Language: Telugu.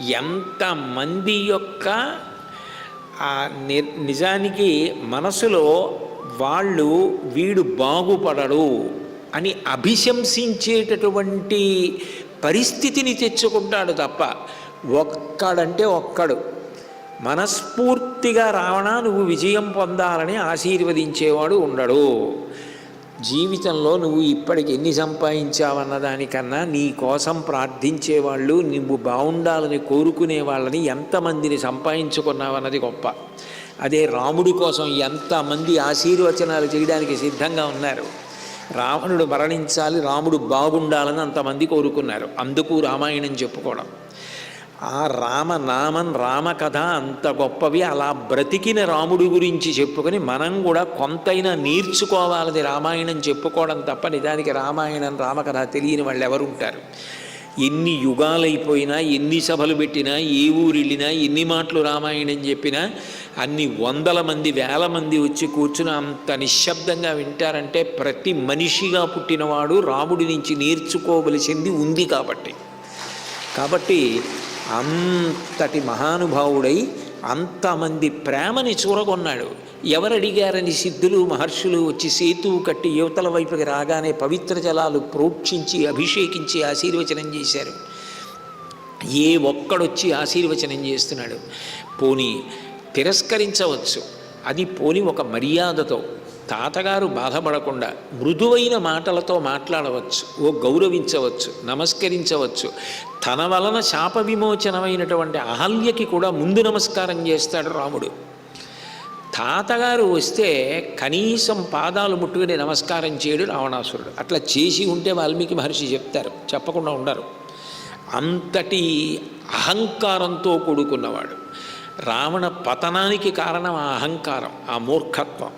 ఎంతమంది యొక్క ని- నిజానికి మనసులో వాళ్ళు వీడు బాగుపడడు అని అభిశంసించేటటువంటి పరిస్థితిని తెచ్చుకుంటాడు తప్ప ఒక్కడంటే ఒక్కడు. మనస్ఫూర్తిగా రావణ నువ్వు విజయం పొందాలని ఆశీర్వదించేవాడు ఉండడు. జీవితంలో నువ్వు ఇప్పటికి ఎన్ని సంపాదించావన్న దానికన్నా నీ కోసం ప్రార్థించేవాళ్ళు నువ్వు బాగుండాలని కోరుకునే వాళ్ళని ఎంతమందిని సంపాదించుకున్నావన్నది గొప్ప. అదే రాముడి కోసం ఎంతమంది ఆశీర్వచనాలు చేయడానికి సిద్ధంగా ఉన్నారు. రావణుడు మరణించాలి రాముడు బాగుండాలని అంతమంది కోరుకున్నారు. అందుకు రామాయణం చెప్పుకోవడం. ఆ రామనామం రామకథ అంత గొప్పవి. అలా బ్రతికిన రాముడి గురించి చెప్పుకొని మనం కూడా కొంతైనా నేర్చుకోవాలది రామాయణం చెప్పుకోవడం తప్ప నిజానికి రామాయణం రామకథ తెలియని వాళ్ళు ఎవరుంటారు? ఎన్ని యుగాలైపోయినా ఎన్ని సభలు పెట్టినా ఏ ఊరు వెళ్ళినా ఎన్ని మాటలు రామాయణం చెప్పినా అన్ని వందల మంది వేల మంది వచ్చి కూర్చుని అంత నిశ్శబ్దంగా వింటారంటే ప్రతి మనిషిగా పుట్టినవాడు రాముడి నుంచి నేర్చుకోవలసింది ఉంది కాబట్టి. కాబట్టి అంతటి మహానుభావుడై అంతమంది ప్రేమని చూరగొన్నాడు. ఎవరు అడిగారని సిద్ధులు మహర్షులు వచ్చి సేతువు కట్టి యువతల వైపుకి రాగానే పవిత్ర జలాలు ప్రోక్షించి అభిషేకించి ఆశీర్వచనం చేశారు. ఏ ఒక్కడొచ్చి ఆశీర్వచనం చేస్తున్నాడు? పోని తిరస్కరించవచ్చు. అది పోని ఒక మర్యాదతో తాతగారు బాధపడకుండా మృదువైన మాటలతో మాట్లాడవచ్చు ఓ గౌరవించవచ్చు నమస్కరించవచ్చు. తన వలన శాప విమోచనమైనటువంటి అహల్యకి కూడా ముందు నమస్కారం చేస్తాడు రాముడు. తాతగారు వస్తే కనీసం పాదాలు ముట్టుకుని నమస్కారం చేయడు రావణాసురుడు. అట్లా చేసి ఉంటే వాల్మీకి మహర్షి చెప్తారు చెప్పకుండా ఉండరు. అంతటి అహంకారంతో కూడుకున్నవాడు. రావణ పతనానికి కారణం ఆ అహంకారం ఆ మూర్ఖత్వం.